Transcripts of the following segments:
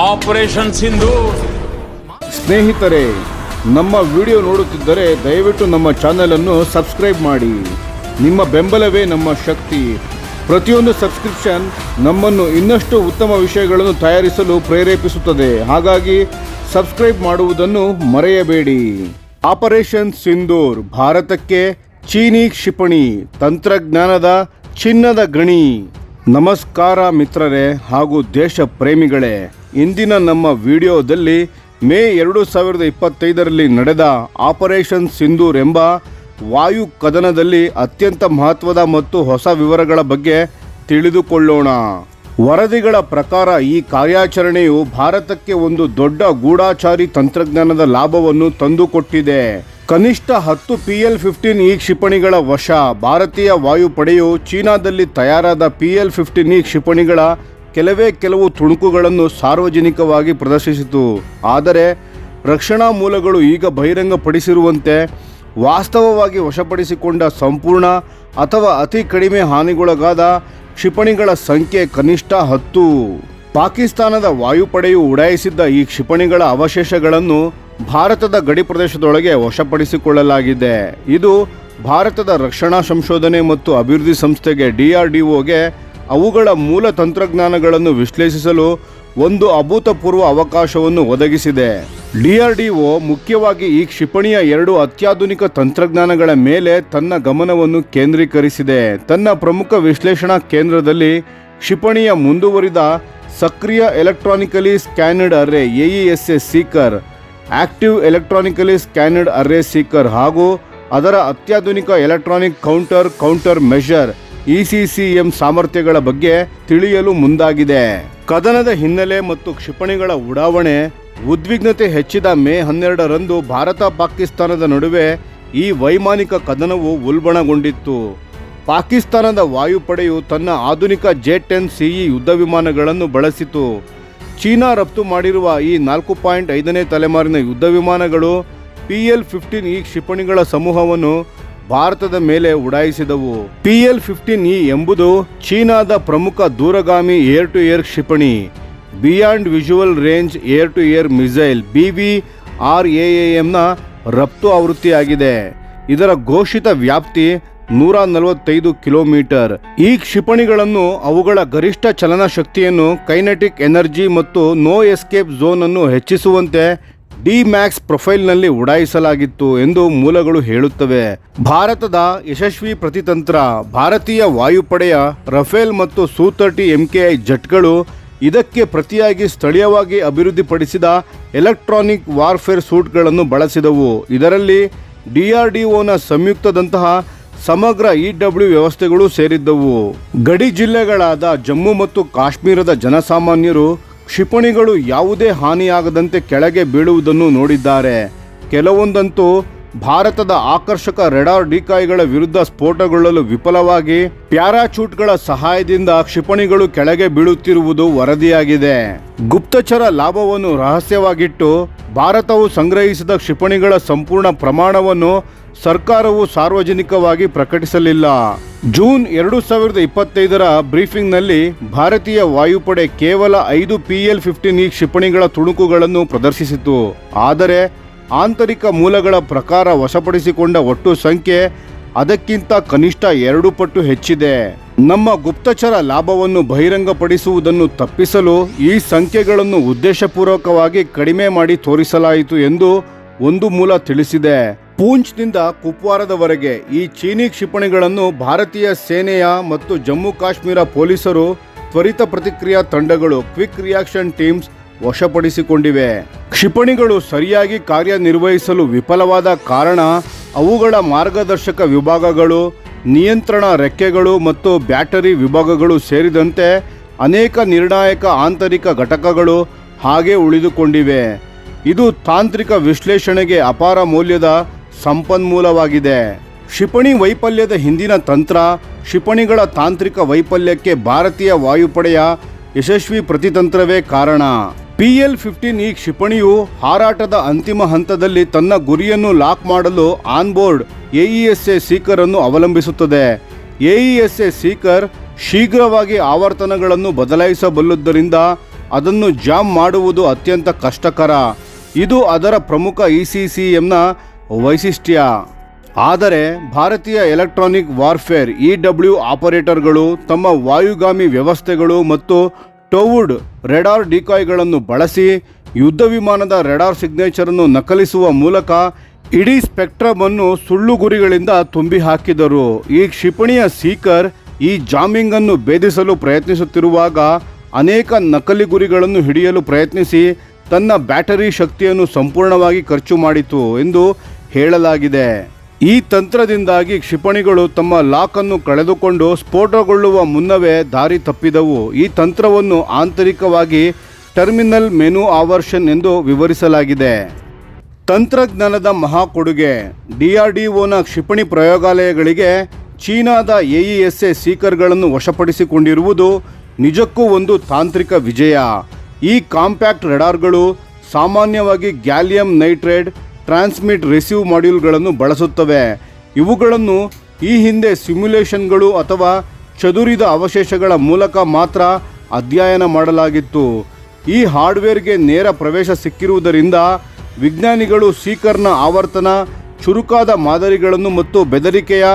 Operation Sindhu. ಸ್ನೇಹಿತರೆ, ನಮ್ಮ video ನೋಡುತ್ತಿದ್ದರೆ ದಯವಿಟ್ಟು ನಮ್ಮ ಚಾನೆಲ್ ಅನ್ನು ಸಬ್ಸ್ಕ್ರೈಬ್ ಮಾಡಿ. ನಿಮ್ಮ ಬೆಂಬಲವೇ ನಮ್ಮ ಶಕ್ತಿ. ಪ್ರತಿಯೊಂದು ಸಬ್ಸ್ಕ್ರಿಪ್ಷನ್ ನಮ್ಮನ್ನು ಇನ್ನಷ್ಟು ಉತ್ತಮ ವಿಷಯಗಳನ್ನು ತಯಾರಿಸಲು ಪ್ರೇರೇಪಿಸುತ್ತದೆ. ಹಾಗಾಗಿ ಸಬ್ಸ್ಕ್ರೈಬ್ ಮಾಡುವುದನ್ನು ಮರೆಯಬೇಡಿ. ಆಪರೇಷನ್ ಸಿಂಧೂರ್, ಭಾರತಕ್ಕೆ ಚೀನಿ ಕ್ಷಿಪಣಿ, ತಂತ್ರಜ್ಞಾನದ ಚಿನ್ನದ ಗಣಿ. ನಮಸ್ಕಾರ ಮಿತ್ರರೇ ಹಾಗೂ ದೇಶ ಪ್ರೇಮಿಗಳೇ. ಇಂದಿನ ನಮ್ಮ ವಿಡಿಯೋದಲ್ಲಿ ಮೇ ಎರಡು ಸಾವಿರದ ಇಪ್ಪತ್ತೈದರಲ್ಲಿ ನಡೆದ ಆಪರೇಷನ್ ಸಿಂಧೂರ್ ಎಂಬ ವಾಯು ಕದನದಲ್ಲಿ ಅತ್ಯಂತ ಮಹತ್ವದ ಮತ್ತು ಹೊಸ ವಿವರಗಳ ಬಗ್ಗೆ ತಿಳಿದುಕೊಳ್ಳೋಣ. ವರದಿಗಳ ಪ್ರಕಾರ ಈ ಕಾರ್ಯಾಚರಣೆಯು ಭಾರತಕ್ಕೆ ಒಂದು ದೊಡ್ಡ ಗೂಢಾಚಾರಿ ತಂತ್ರಜ್ಞಾನದ ಲಾಭವನ್ನು ತಂದುಕೊಟ್ಟಿದೆ. ಕನಿಷ್ಠ ಹತ್ತು ಪಿ ಎಲ್ ಫಿಫ್ಟೀನ್ ಈ ಕ್ಷಿಪಣಿಗಳ ವಶ, ಭಾರತೀಯ ವಾಯುಪಡೆಯು ಚೀನಾದಲ್ಲಿ ತಯಾರಾದ ಪಿ ಎಲ್ ಫಿಫ್ಟೀನ್ ಈ ಕ್ಷಿಪಣಿಗಳ ಕೆಲವೇ ಕೆಲವು ತುಣುಕುಗಳನ್ನು ಸಾರ್ವಜನಿಕವಾಗಿ ಪ್ರದರ್ಶಿಸಿತು. ಆದರೆ ರಕ್ಷಣಾ ಮೂಲಗಳು ಈಗ ಬಹಿರಂಗಪಡಿಸಿರುವಂತೆ ವಾಸ್ತವವಾಗಿ ವಶಪಡಿಸಿಕೊಂಡ ಸಂಪೂರ್ಣ ಅಥವಾ ಅತಿ ಕಡಿಮೆ ಹಾನಿಗೊಳಗಾದ ಕ್ಷಿಪಣಿಗಳ ಸಂಖ್ಯೆ ಕನಿಷ್ಠ ಹತ್ತು. ಪಾಕಿಸ್ತಾನದ ವಾಯುಪಡೆಯು ಉಡಾಯಿಸಿದ್ದ ಈ ಕ್ಷಿಪಣಿಗಳ ಅವಶೇಷಗಳನ್ನು ಭಾರತದ ಗಡಿ ಪ್ರದೇಶದೊಳಗೆ ವಶಪಡಿಸಿಕೊಳ್ಳಲಾಗಿದೆ. ಇದು ಭಾರತದ ರಕ್ಷಣಾ ಸಂಶೋಧನೆ ಮತ್ತು ಅಭಿವೃದ್ಧಿ ಸಂಸ್ಥೆಗೆ ಡಿಆರ್ಡಿಒಗೆ ಅವುಗಳ ಮೂಲ ತಂತ್ರಜ್ಞಾನಗಳನ್ನು ವಿಶ್ಲೇಷಿಸಲು ಒಂದು ಅಭೂತಪೂರ್ವ ಅವಕಾಶವನ್ನು ಒದಗಿಸಿದೆ. ಡಿಆರ್ಡಿಒ ಮುಖ್ಯವಾಗಿ ಈ ಕ್ಷಿಪಣಿಯ ಎರಡು ಅತ್ಯಾಧುನಿಕ ತಂತ್ರಜ್ಞಾನಗಳ ಮೇಲೆ ತನ್ನ ಗಮನವನ್ನು ಕೇಂದ್ರೀಕರಿಸಿದೆ. ತನ್ನ ಪ್ರಮುಖ ವಿಶ್ಲೇಷಣಾ ಕೇಂದ್ರದಲ್ಲಿ ಕ್ಷಿಪಣಿಯ ಮುಂದುವರಿದ ಸಕ್ರಿಯ electronically scanned array AESA seeker, active electronically scanned array seeker ಹಾಗೂ ಅದರ ಅತ್ಯಾಧುನಿಕ electronic counter counter measure ECCM ಸಾಮರ್ಥ್ಯಗಳ ಬಗ್ಗೆ ತಿಳಿಯಲು ಮುಂದಾಗಿದೆ. ಕದನದ ಹಿನ್ನೆಲೆ ಮತ್ತು ಕ್ಷಿಪಣಿಗಳ ಉಡಾವಣೆ, ಉದ್ವಿಗ್ನತೆ ಹೆಚ್ಚಿದ ಮೇ ಹನ್ನೆರಡರಂದು ಭಾರತ ಪಾಕಿಸ್ತಾನದ ನಡುವೆ ಈ ವೈಮಾನಿಕ ಕದನವು ಉಲ್ಬಣಗೊಂಡಿತ್ತು. ಪಾಕಿಸ್ತಾನದ ವಾಯುಪಡೆಯು ತನ್ನ ಆಧುನಿಕ ಜೆ ಟೆನ್ ಸಿಇ ಯುದ್ಧ ವಿಮಾನಗಳನ್ನು ಬಳಸಿತು. ಚೀನಾ ರಫ್ತು ಮಾಡಿರುವ ಈ ನಾಲ್ಕು ಪಾಯಿಂಟ್ ಐದನೇ ತಲೆಮಾರಿನ ಯುದ್ಧ ವಿಮಾನಗಳು ಪಿ ಎಲ್ ಫಿಫ್ಟೀನ್ ಈ ಕ್ಷಿಪಣಿಗಳ ಸಮೂಹವನ್ನು ಭಾರತದ ಮೇಲೆ ಉಡಾಯಿಸಿದವು. ಪಿ ಎಲ್ ಫಿಫ್ಟೀನ್ ಇ ಎಂಬುದು ಚೀನಾದ ಪ್ರಮುಖ ದೂರಗಾಮಿ ಏರ್ ಟು ಏರ್ ಕ್ಷಿಪಣಿ. Beyond visual range air to air missile B V R A ಎಂನ ರಫ್ತು ಆವೃತ್ತಿಯಾಗಿದೆ. ಇದರ ಘೋಷಿತ ವ್ಯಾಪ್ತಿ ನೂರ ನಲವತ್ತೈದು ಕಿಲೋಮೀಟರ್. ಈ ಕ್ಷಿಪಣಿಗಳನ್ನು ಅವುಗಳ ಗರಿಷ್ಠ ಚಲನ ಶಕ್ತಿಯನ್ನು ಕೈನೆಟಿಕ್ ಎನರ್ಜಿ ಮತ್ತು ನೋ ಎಸ್ಕೇಪ್ ಝೋನ್ ಅನ್ನು ಹೆಚ್ಚಿಸುವಂತೆ ಡಿ ಮ್ಯಾಕ್ಸ್ ಪ್ರೊಫೈಲ್ನಲ್ಲಿ ಉಡಾಯಿಸಲಾಗಿತ್ತು ಎಂದು ಮೂಲಗಳು ಹೇಳುತ್ತವೆ. ಭಾರತದ ಯಶಸ್ವಿ ಪ್ರತಿತಂತ್ರ, ಭಾರತೀಯ ವಾಯುಪಡೆಯ ರಫೇಲ್ ಮತ್ತು ಸು ತರ್ಟಿ ಎಂಕೆಐ ಜೆಟ್ಗಳು ಇದಕ್ಕೆ ಪ್ರತಿಯಾಗಿ ಸ್ಥಳೀಯವಾಗಿ ಅಭಿವೃದ್ಧಿಪಡಿಸಿದ ಎಲೆಕ್ಟ್ರಾನಿಕ್ ವಾರ್ಫೇರ್ ಸೂಟ್ಗಳನ್ನು ಬಳಸಿದವು. ಇದರಲ್ಲಿ ಡಿಆರ್ಡಿಒನ ಸಂಯುಕ್ತದಂತಹ ಸಮಗ್ರ ಇ ಡಬ್ಲ್ಯೂ ವ್ಯವಸ್ಥೆಗಳು ಸೇರಿದ್ದವು. ಗಡಿ ಜಿಲ್ಲೆಗಳಾದ ಜಮ್ಮು ಮತ್ತು ಕಾಶ್ಮೀರದ ಜನಸಾಮಾನ್ಯರು ಕ್ಷಿಪಣಿಗಳು ಯಾವುದೇ ಹಾನಿಯಾಗದಂತೆ ಕೆಳಗೆ ಬೀಳುವುದನ್ನು ನೋಡಿದ್ದಾರೆ. ಕೆಲವೊಂದಂತೂ ಭಾರತದ ಆಕರ್ಷಕ ರೆಡಾರ್ ಡಿಕಾಯಿಗಳ ವಿರುದ್ಧ ಸ್ಫೋಟಗೊಳ್ಳಲು ವಿಫಲವಾಗಿ ಪ್ಯಾರಾಚೂಟ್ಗಳ ಸಹಾಯದಿಂದ ಕ್ಷಿಪಣಿಗಳು ಕೆಳಗೆ ಬೀಳುತ್ತಿರುವುದು ವರದಿಯಾಗಿದೆ. ಗುಪ್ತಚರ ಲಾಭವನ್ನು ರಹಸ್ಯವಾಗಿಟ್ಟು ಭಾರತವು ಸಂಗ್ರಹಿಸಿದ ಕ್ಷಿಪಣಿಗಳ ಸಂಪೂರ್ಣ ಪ್ರಮಾಣವನ್ನು ಸರ್ಕಾರವು ಸಾರ್ವಜನಿಕವಾಗಿ ಪ್ರಕಟಿಸಲಿಲ್ಲ. ಜೂನ್ ಎರಡು ಸಾವಿರದ ಇಪ್ಪತ್ತೈದರ ಬ್ರೀಫಿಂಗ್ನಲ್ಲಿ ಭಾರತೀಯ ವಾಯುಪಡೆ ಕೇವಲ ಐದು ಪಿ ಎಲ್ ಫಿಫ್ಟೀನ್ ಈ ಕ್ಷಿಪಣಿಗಳ ತುಣುಕುಗಳನ್ನು ಪ್ರದರ್ಶಿಸಿತು. ಆದರೆ ಆಂತರಿಕ ಮೂಲಗಳ ಪ್ರಕಾರ ವಶಪಡಿಸಿಕೊಂಡ ಒಟ್ಟು ಸಂಖ್ಯೆ ಅದಕ್ಕಿಂತ ಕನಿಷ್ಠ ಎರಡು ಪಟ್ಟು ಹೆಚ್ಚಿದೆ. ನಮ್ಮ ಗುಪ್ತಚರ ಲಾಭವನ್ನು ಬಹಿರಂಗಪಡಿಸುವುದನ್ನು ತಪ್ಪಿಸಲು ಈ ಸಂಖ್ಯೆಗಳನ್ನು ಉದ್ದೇಶಪೂರ್ವಕವಾಗಿ ಕಡಿಮೆ ಮಾಡಿ ತೋರಿಸಲಾಯಿತು ಎಂದು ಒಂದು ಮೂಲ ತಿಳಿಸಿದೆ. ಪೂಂಚ್ನಿಂದ ಕುಪ್ವಾರದವರೆಗೆ ಈ ಚೀನಿ ಕ್ಷಿಪಣಿಗಳನ್ನು ಭಾರತೀಯ ಸೇನೆಯ ಮತ್ತು ಜಮ್ಮು ಕಾಶ್ಮೀರ ಪೊಲೀಸರು ತ್ವರಿತ ಪ್ರತಿಕ್ರಿಯಾ ತಂಡಗಳು, ಕ್ವಿಕ್ ರಿಯಾಕ್ಷನ್ ಟೀಮ್ಸ್ ವಶಪಡಿಸಿಕೊಂಡಿವೆ. ಕ್ಷಿಪಣಿಗಳು ಸರಿಯಾಗಿ ಕಾರ್ಯನಿರ್ವಹಿಸಲು ವಿಫಲವಾದ ಕಾರಣ ಅವುಗಳ ಮಾರ್ಗದರ್ಶಕ ವಿಭಾಗಗಳು, ನಿಯಂತ್ರಣ ರೆಕ್ಕೆಗಳು ಮತ್ತು ಬ್ಯಾಟರಿ ವಿಭಾಗಗಳು ಸೇರಿದಂತೆ ಅನೇಕ ನಿರ್ಣಾಯಕ ಆಂತರಿಕ ಘಟಕಗಳು ಹಾಗೆ ಉಳಿದುಕೊಂಡಿವೆ. ಇದು ತಾಂತ್ರಿಕ ವಿಶ್ಲೇಷಣೆಗೆ ಅಪಾರ ಮೌಲ್ಯದ ಸಂಪನ್ಮೂಲವಾಗಿದೆ. ಕ್ಷಿಪಣಿ ವೈಫಲ್ಯದ ಹಿಂದಿನ ತಂತ್ರ, ಕ್ಷಿಪಣಿಗಳ ತಾಂತ್ರಿಕ ವೈಫಲ್ಯಕ್ಕೆ ಭಾರತೀಯ ವಾಯುಪಡೆಯ ಯಶಸ್ವಿ ಪ್ರತಿತಂತ್ರವೇ ಕಾರಣ. ಪಿ ಎಲ್ ಫಿಫ್ಟೀನ್ ಈ ಕ್ಷಿಪಣಿಯು ಹಾರಾಟದ ಅಂತಿಮ ಹಂತದಲ್ಲಿ ತನ್ನ ಗುರಿಯನ್ನು ಲಾಕ್ ಮಾಡಲು ಆನ್ಬೋರ್ಡ್ ಎಇಎಸ್ಎ ಸೀಕರ್ ಅನ್ನು ಅವಲಂಬಿಸುತ್ತದೆ. ಎಇಎಸ್ಎ ಸೀಕರ್ ಶೀಘ್ರವಾಗಿ ಆವರ್ತನಗಳನ್ನು ಬದಲಾಯಿಸಬಲ್ಲುದರಿಂದ ಅದನ್ನು ಜಾಮ್ ಮಾಡುವುದು ಅತ್ಯಂತ ಕಷ್ಟಕರ. ಇದು ಅದರ ಪ್ರಮುಖ ಇ ಸಿ ಸಿ ಎಂನ ವೈಶಿಷ್ಟ್ಯ. ಆದರೆ ಭಾರತೀಯ ಎಲೆಕ್ಟ್ರಾನಿಕ್ ವಾರ್ಫೇರ್ ಇ ಡಬ್ಲ್ಯೂ ಆಪರೇಟರ್ಗಳು ತಮ್ಮ ವಾಯುಗಾಮಿ ವ್ಯವಸ್ಥೆಗಳು ಮತ್ತು ಟೋವುಡ್ ರೆಡಾರ್ ಡಿಕಾಯ್ಗಳನ್ನು ಬಳಸಿ ಯುದ್ಧ ವಿಮಾನದ ರೆಡಾರ್ ಸಿಗ್ನೇಚರನ್ನು ನಕಲಿಸುವ ಮೂಲಕ ಇಡೀ ಸ್ಪೆಕ್ಟ್ರಮ್ ಅನ್ನು ಸುಳ್ಳು ಗುರಿಗಳಿಂದ ತುಂಬಿ ಹಾಕಿದರು ಈ ಕ್ಷಿಪಣಿಯ ಸೀಕರ್ ಈ ಜಾಮಿಂಗ್ ಅನ್ನು ಭೇದಿಸಲು ಪ್ರಯತ್ನಿಸುತ್ತಿರುವಾಗ ಅನೇಕ ನಕಲಿ ಗುರಿಗಳನ್ನು ಹಿಡಿಯಲು ಪ್ರಯತ್ನಿಸಿ ತನ್ನ ಬ್ಯಾಟರಿ ಶಕ್ತಿಯನ್ನು ಸಂಪೂರ್ಣವಾಗಿ ಖರ್ಚು ಮಾಡಿತು ಎಂದು ಹೇಳಲಾಗಿದೆ. ಈ ತಂತ್ರದಿಂದಾಗಿ ಕ್ಷಿಪಣಿಗಳು ತಮ್ಮ ಲಾಕನ್ನು ಕಳೆದುಕೊಂಡು ಸ್ಫೋಟಗೊಳ್ಳುವ ಮುನ್ನವೇ ದಾರಿ ತಪ್ಪಿದವು. ಈ ತಂತ್ರವನ್ನು ಆಂತರಿಕವಾಗಿ ಟರ್ಮಿನಲ್ ಮೆನು ಆವರ್ಷನ್ ಎಂದು ವಿವರಿಸಲಾಗಿದೆ. ತಂತ್ರಜ್ಞಾನದ ಮಹಾ ಕೊಡುಗೆ ಡಿಆರ್ಡಿಒನ ಕ್ಷಿಪಣಿ ಪ್ರಯೋಗಾಲಯಗಳಿಗೆ ಚೀನಾದ ಎಇಎಸ್ಎ ಸೀಕರ್ಗಳನ್ನು ವಶಪಡಿಸಿಕೊಂಡಿರುವುದು ನಿಜಕ್ಕೂ ಒಂದು ತಾಂತ್ರಿಕ ವಿಜಯ. ಈ ಕಾಂಪ್ಯಾಕ್ಟ್ ರೆಡಾರ್ಗಳು ಸಾಮಾನ್ಯವಾಗಿ ಗ್ಯಾಲಿಯಂ ನೈಟ್ರೇಟ್ ಟ್ರಾನ್ಸ್ಮಿಟ್ ರಿಸೀವ್ ಮಾಡ್ಯೂಲ್ಗಳನ್ನು ಬಳಸುತ್ತವೆ. ಇವುಗಳನ್ನು ಈ ಹಿಂದೆ ಸಿಮ್ಯುಲೇಷನ್ಗಳು ಅಥವಾ ಚದುರಿದ ಅವಶೇಷಗಳ ಮೂಲಕ ಮಾತ್ರ ಅಧ್ಯಯನ ಮಾಡಲಾಗಿತ್ತು. ಈ ಹಾರ್ಡ್ವೇರ್ಗೆ ನೇರ ಪ್ರವೇಶ ಸಿಕ್ಕಿರುವುದರಿಂದ ವಿಜ್ಞಾನಿಗಳು ಸೀಕರ್ನ ಆವರ್ತನ, ಚುರುಕಾದ ಮಾದರಿಗಳನ್ನು ಮತ್ತು ಬೆದರಿಕೆಯ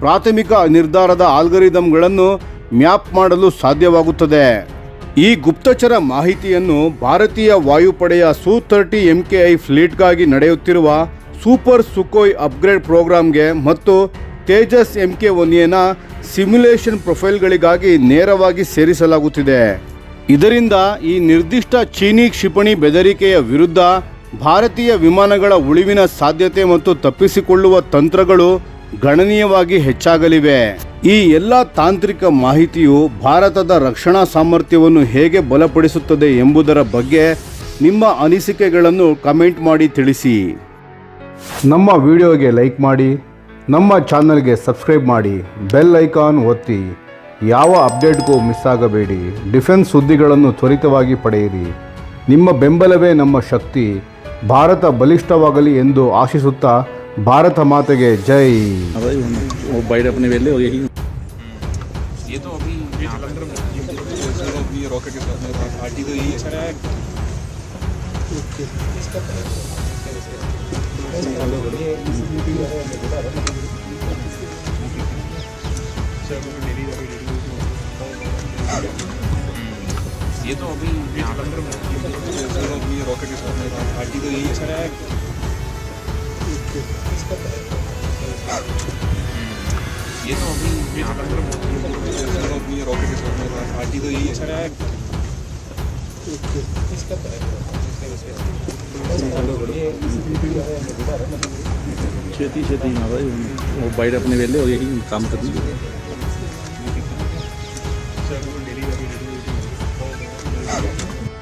ಪ್ರಾಥಮಿಕ ನಿರ್ಧಾರದ ಆಲ್ಗರಿದಮ್ಗಳನ್ನು ಮ್ಯಾಪ್ ಮಾಡಲು ಸಾಧ್ಯವಾಗುತ್ತದೆ. ಈ ಗುಪ್ತಚರ ಮಾಹಿತಿಯನ್ನು ಭಾರತೀಯ ವಾಯುಪಡೆಯ Su thirty M K I ಫ್ಲೀಟ್ಗಾಗಿ ನಡೆಯುತ್ತಿರುವ ಸೂಪರ್ ಸುಕೋಯ್ ಅಪ್ಗ್ರೇಡ್ ಪ್ರೋಗ್ರಾಂಗೆ ಮತ್ತು ತೇಜಸ್ ಎಂ ಕೆ ಒನ್ಯನ ಸಿಮ್ಯುಲೇಷನ್ ಪ್ರೊಫೈಲ್ಗಳಿಗಾಗಿ ನೇರವಾಗಿ ಸೇರಿಸಲಾಗುತ್ತಿದೆ. ಇದರಿಂದ ಈ ನಿರ್ದಿಷ್ಟ ಚೀನಿ ಕ್ಷಿಪಣಿ ಬೆದರಿಕೆಯ ವಿರುದ್ಧ ಭಾರತೀಯ ವಿಮಾನಗಳ ಉಳಿವಿನ ಸಾಧ್ಯತೆ ಮತ್ತು ತಪ್ಪಿಸಿಕೊಳ್ಳುವ ತಂತ್ರಗಳು ಗಣನೀಯವಾಗಿ ಹೆಚ್ಚಾಗಲಿವೆ. ಈ ಎಲ್ಲ ತಾಂತ್ರಿಕ ಮಾಹಿತಿಯು ಭಾರತದ ರಕ್ಷಣಾ ಸಾಮರ್ಥ್ಯವನ್ನು ಹೇಗೆ ಬಲಪಡಿಸುತ್ತದೆ ಎಂಬುದರ ಬಗ್ಗೆ ನಿಮ್ಮ ಅನಿಸಿಕೆಗಳನ್ನು ಕಮೆಂಟ್ ಮಾಡಿ ತಿಳಿಸಿ. ನಮ್ಮ ವಿಡಿಯೋಗೆ ಲೈಕ್ ಮಾಡಿ, ನಮ್ಮ ಚಾನಲ್ಗೆ ಸಬ್ಸ್ಕ್ರೈಬ್ ಮಾಡಿ, ಬೆಲ್ ಐಕಾನ್ ಒತ್ತಿ. ಯಾವ ಅಪ್ಡೇಟ್ಗೂ ಮಿಸ್ ಆಗಬೇಡಿ. ಡಿಫೆನ್ಸ್ ಸುದ್ದಿಗಳನ್ನು ತ್ವರಿತವಾಗಿ ಪಡೆಯಿರಿ. ನಿಮ್ಮ ಬೆಂಬಲವೇ ನಮ್ಮ ಶಕ್ತಿ. ಭಾರತ ಬಲಿಷ್ಠವಾಗಲಿ ಎಂದು ಆಶಿಸುತ್ತಾ ಭಾರತ ಮಾತೆಗೆ ಜೈ अब भाई वो बाइट अपने वेले और यही ये तो अभी जलंधर में अभी रॉकेट के साथ मेरे पास पार्टी तो यही है सर ये तो अभी जलंधर में अभी रॉकेट के साथ मेरे पास पार्टी तो यही है सर ये तो अभी जलंधर में अभी रॉकेट के साथ मेरे पास पार्टी तो यही है। सर छेती छेती ना भाई। वो बाइट अपने वेले और यही काम करनी